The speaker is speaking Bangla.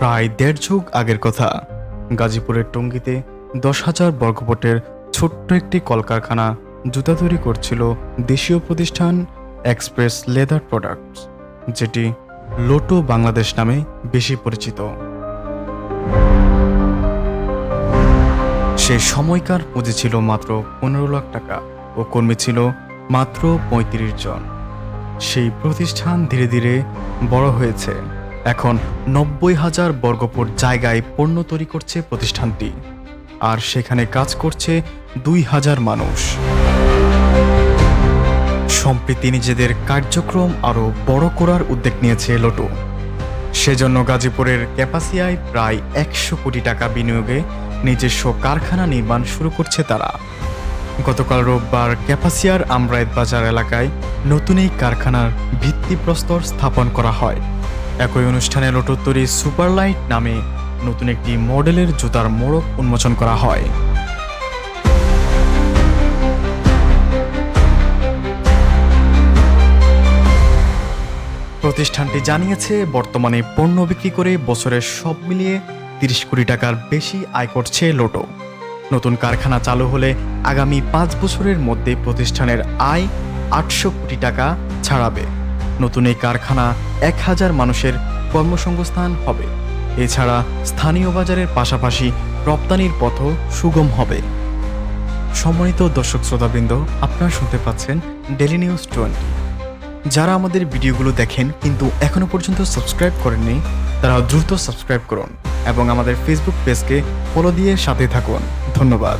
প্রায় দেড় যুগ আগের কথা। গাজীপুরের টঙ্গিতে দশ হাজার বর্গফুটের ছোট্ট একটি কলকারখানা জুতা তৈরি করছিল দেশীয় প্রতিষ্ঠান এক্সপ্রেস লেদার প্রোডাক্টস, যেটি লোটো বাংলাদেশ নামে বেশি পরিচিত। সে সময়কার পুঁজি ছিল মাত্র পনেরো লাখ টাকা ও কর্মী ছিল মাত্র পঁয়ত্রিশ জন। সেই প্রতিষ্ঠান ধীরে ধীরে বড় হয়েছে। এখন নব্বই হাজার বর্গফুট জায়গায় পণ্য তৈরি করছে প্রতিষ্ঠানটি। আর সেখানে কাজ করছে দুই হাজার মানুষ। সম্প্রতি নিজেদের কার্যক্রম আরও বড় করার উদ্যোগ নিয়েছে লোটো। সেজন্য গাজীপুরের ক্যাপাসিয়ায় প্রায় একশো কোটি টাকা বিনিয়োগে নিজস্ব কারখানা নির্মাণ শুরু করছে তারা। গতকাল রোববার ক্যাপাসিয়ার আমরায়েত বাজার এলাকায় নতুন এই কারখানার ভিত্তিপ্রস্তর স্থাপন করা হয়। একই অনুষ্ঠানে লোটোর তৈরি সুপারলাইট নামে নতুন একটি মডেলের জুতার মোড়ক উন্মোচন করা হয়। প্রতিষ্ঠানটি জানিয়েছে, বর্তমানে পণ্য বিক্রি করে বছরের সব মিলিয়ে তিরিশ কোটি টাকার বেশি আয় করছে লোটো। নতুন কারখানা চালু হলে আগামী পাঁচ বছরের মধ্যে প্রতিষ্ঠানের আয় আটশো কোটি টাকা ছাড়াবে। নতুন এই কারখানা এক হাজার মানুষের কর্মসংস্থান হবে। এছাড়া স্থানীয় বাজারের পাশাপাশি রপ্তানির পথও সুগম হবে। সম্মানিত দর্শক শ্রোতাবৃন্দ, আপনারা শুনতে পাচ্ছেন ডেলি নিউজ টোয়েন্টি যারা আমাদের ভিডিওগুলো দেখেন কিন্তু এখনও পর্যন্ত সাবস্ক্রাইব করেননি, তারা দ্রুত সাবস্ক্রাইব করুন এবং আমাদের ফেসবুক পেজকে ফলো দিয়ে সাথে থাকুন। ধন্যবাদ।